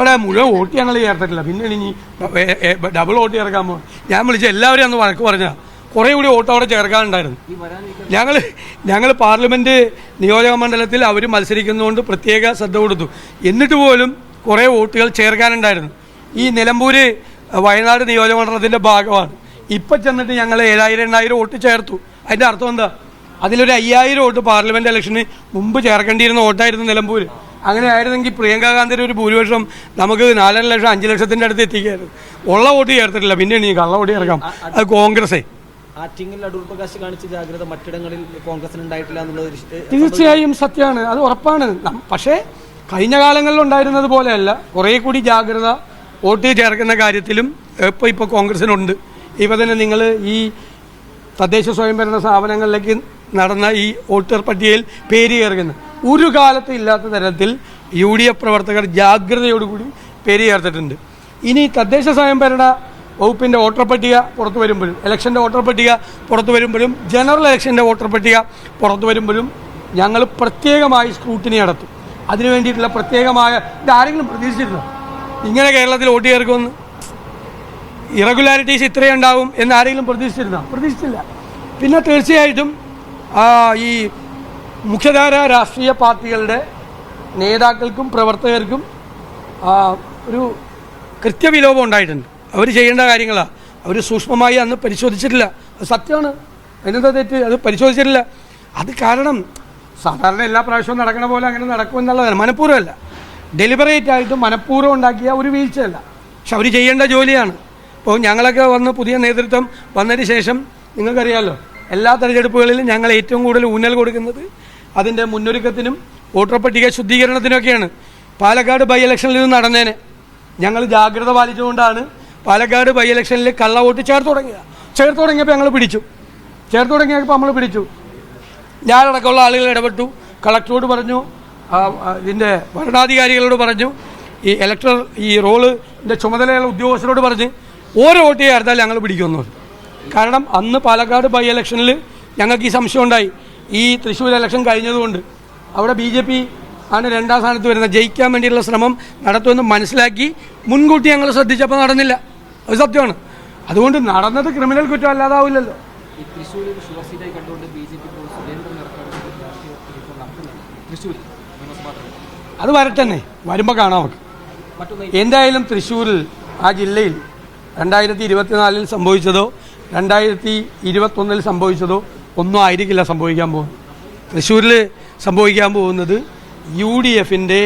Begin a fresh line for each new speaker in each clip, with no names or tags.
അവിടെ മുഴുവൻ വോട്ട് ഞങ്ങൾ ചേർത്തിട്ടില്ല. പിന്നെ ഇനി ഡബിൾ വോട്ട് ചേർക്കാൻ പോകും ഞാൻ വിളിച്ച എല്ലാവരും അന്ന് വഴക്ക് പറഞ്ഞാൽ കുറേ കൂടി വോട്ട് അവിടെ ചേർക്കാനുണ്ടായിരുന്നു. ഞങ്ങൾ ഞങ്ങൾ പാർലമെന്റ് നിയോജക മണ്ഡലത്തിൽ അവർ മത്സരിക്കുന്നതുകൊണ്ട് പ്രത്യേക ശ്രദ്ധ കൊടുത്തു. എന്നിട്ട് പോലും കുറേ വോട്ടുകൾ ചേർക്കാനുണ്ടായിരുന്നു. ഈ നിലമ്പൂര് വയനാട് നിയോജക മണ്ഡലത്തിന്റെ ഭാഗമാണ്. ഇപ്പം ചെന്നിട്ട് ഞങ്ങൾ ഏഴായിരം എണ്ണായിരം വോട്ട് ചേർത്തു. അതിന്റെ അർത്ഥം എന്താ? അതിലൊരു അയ്യായിരം വോട്ട് പാർലമെന്റ് ഇലക്ഷന് മുമ്പ് ചേർക്കേണ്ടിയിരുന്ന വോട്ടായിരുന്നു നിലമ്പൂര്. അങ്ങനെ ആയിരുന്നെങ്കിൽ പ്രിയങ്ക ഗാന്ധിയുടെ ഒരു ഭൂരിപക്ഷം നമുക്ക് നാലര ലക്ഷം അഞ്ച് ലക്ഷത്തിന്റെ അടുത്ത് എത്തിക്കായിരുന്നു. ഉള്ള വോട്ട് ചേർത്തിട്ടില്ല. പിന്നെ നീ കള്ള വോട്ട് ചേർക്കാം. അത് കോൺഗ്രസേ.
ആറ്റിങ്ങൽ അടൂർ പ്രകാശ് കാണിച്ച ജാഗ്രത മറ്റിടങ്ങളിൽ കോൺഗ്രസിന് ഉണ്ടായിട്ടില്ല എന്നുള്ളത്
തീർച്ചയായും സത്യമാണ്. അത് ഉറപ്പാണ്. പക്ഷേ കഴിഞ്ഞ കാലങ്ങളിൽ ഉണ്ടായിരുന്നത് പോലെയല്ല. കുറേ കൂടി ജാഗ്രത വോട്ട് ചേർക്കുന്ന കാര്യത്തിലും ഇപ്പോൾ ഇപ്പോൾ കോൺഗ്രസിനുണ്ട്. ഇപ്പോൾ തന്നെ നിങ്ങൾ ഈ തദ്ദേശ സ്വയംഭരണ സ്ഥാപനങ്ങളിലേക്ക് നടന്ന ഈ വോട്ടർ പട്ടികയിൽ പേര് ചേർക്കുന്ന. ഒരു കാലത്ത് ഇല്ലാത്ത തരത്തിൽ യു ഡി എഫ് പ്രവർത്തകർ ജാഗ്രതയോടുകൂടി പെരുചേർത്തിട്ടുണ്ട്. ഇനി തദ്ദേശ സ്വയംഭരണ വകുപ്പിന്റെ വോട്ടർ പട്ടിക പുറത്തു വരുമ്പോഴും ഇലക്ഷന്റെ വോട്ടർ പട്ടിക പുറത്തു വരുമ്പോഴും ജനറൽ ഇലക്ഷന്റെ വോട്ടർ പട്ടിക പുറത്തു വരുമ്പോഴും ഞങ്ങൾ പ്രത്യേകമായി സ്ക്രൂട്ടിനി നടത്തും. അതിനു വേണ്ടിയിട്ടുള്ള പ്രത്യേകമായ ഇതാരെങ്കിലും പ്രതീക്ഷിച്ചിരുന്നോ ഇങ്ങനെ കേരളത്തിൽ വോട്ട് ചേർക്കുമെന്ന്? ഇറഗുലാരിറ്റീസ് ഇത്രയും ഉണ്ടാവും എന്ന് ആരെങ്കിലും പ്രതീക്ഷിച്ചിരുന്നോ? പ്രതീക്ഷിച്ചില്ല. പിന്നെ തീർച്ചയായിട്ടും ഈ മുഖ്യധാര രാഷ്ട്രീയ പാർട്ടികളുടെ നേതാക്കൾക്കും പ്രവർത്തകർക്കും ഒരു കൃത്യവിലോപം ഉണ്ടായിട്ടുണ്ട്. അവർ ചെയ്യേണ്ട കാര്യങ്ങളാണ് അവർ സൂക്ഷ്മമായി അന്ന് പരിശോധിച്ചിട്ടില്ല. അത് സത്യമാണ്. അതിനെന്താ തെറ്റ്? അത് പരിശോധിച്ചിട്ടില്ല. അത് കാരണം സാധാരണ എല്ലാ പ്രാവശ്യവും നടക്കണ പോലെ അങ്ങനെ നടക്കുമെന്നുള്ളതാണ് മനഃപൂർവമല്ല. ഡെലിബറേറ്റ് ആയിട്ട് മനഃപൂർവം ഉണ്ടാക്കിയ ഒരു വീഴ്ചയല്ല. പക്ഷെ അവർ ചെയ്യേണ്ട ജോലിയാണ്. ഇപ്പോൾ ഞങ്ങളൊക്കെ വന്ന് പുതിയ നേതൃത്വം വന്നതിന് ശേഷം നിങ്ങൾക്കറിയാമല്ലോ എല്ലാ തെരഞ്ഞെടുപ്പുകളിലും ഞങ്ങൾ ഏറ്റവും കൂടുതൽ ഊന്നൽ കൊടുക്കുന്നത് അതിന്റെ മുന്നൊരുക്കത്തിനും വോട്ടർ പട്ടിക ശുദ്ധീകരണത്തിനൊക്കെയാണ്. പാലക്കാട് ബൈ ഇലക്ഷനിൽ ഇത് നടന്നേനെ. ഞങ്ങൾ ജാഗ്രത പാലിച്ചുകൊണ്ടാണ് പാലക്കാട് ബൈ ഇലക്ഷനിൽ കള്ള വോട്ട് ചേർത്ത് തുടങ്ങിയത് ചേർത്ത് തുടങ്ങിയപ്പോൾ ഞങ്ങൾ പിടിച്ചു. ചേർത്ത് തുടങ്ങിയപ്പോൾ നമ്മൾ പിടിച്ചു. ഞാനടക്കമുള്ള ആളുകൾ ഇടപെട്ടു. കളക്ടറോട് പറഞ്ഞു ഇതിന്റെ ഭരണാധികാരികളോട് പറഞ്ഞു ഈ ഇലക്ടർ ഈ റോളിന്റെ ചുമതലയുള്ള ഉദ്യോഗസ്ഥരോട് പറഞ്ഞ് ഓരോ വോട്ട് ചേർത്താൽ ഞങ്ങൾ പിടിക്കുന്നു കാരണം അന്ന് പാലക്കാട് ബൈ ഇലക്ഷനിൽ ഞങ്ങൾക്ക് ഈ സംശയം ഉണ്ടായി ഈ തൃശ്ശൂർ ഇലക്ഷൻ കഴിഞ്ഞതുകൊണ്ട് അവിടെ ബി ജെ പി ആണ് രണ്ടാം സ്ഥാനത്ത് വരുന്നത്. ജയിക്കാൻ വേണ്ടിയുള്ള ശ്രമം നടത്തുമെന്ന് മനസ്സിലാക്കി മുൻകൂട്ടി ഞങ്ങൾ ശ്രദ്ധിച്ചപ്പോൾ നടന്നില്ല. അത് സത്യമാണ്. അതുകൊണ്ട് നടന്നത് ക്രിമിനൽ കുറ്റം അല്ലാതാവില്ലല്ലോ. അത് വരട്ടെന്നെ. വരുമ്പോൾ കാണാം
അവർക്ക്
എന്തായാലും തൃശ്ശൂരിൽ ആ ജില്ലയിൽ രണ്ടായിരത്തി ഇരുപത്തിനാലിൽ സംഭവിച്ചതോ രണ്ടായിരത്തി ഇരുപത്തൊന്നിൽ സംഭവിച്ചതോ ഒന്നും ആയിരിക്കില്ല സംഭവിക്കാൻ പോകുന്നത് തൃശ്ശൂരിൽ സംഭവിക്കാൻ പോകുന്നത് യു ഡി എഫിന്റെ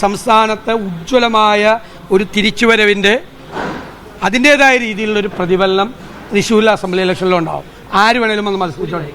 സംസ്ഥാനത്തെ ഉജ്ജ്വലമായ ഒരു തിരിച്ചുവരവിന്റെ അതിന്റേതായ രീതിയിലുള്ളൊരു പ്രതിഫലനം തൃശ്ശൂരിലെ അസംബ്ലി ഇലക്ഷനിലുണ്ടാവും. ആര് വേണേലും വന്ന് മത്സരിച്ചോട്ടെ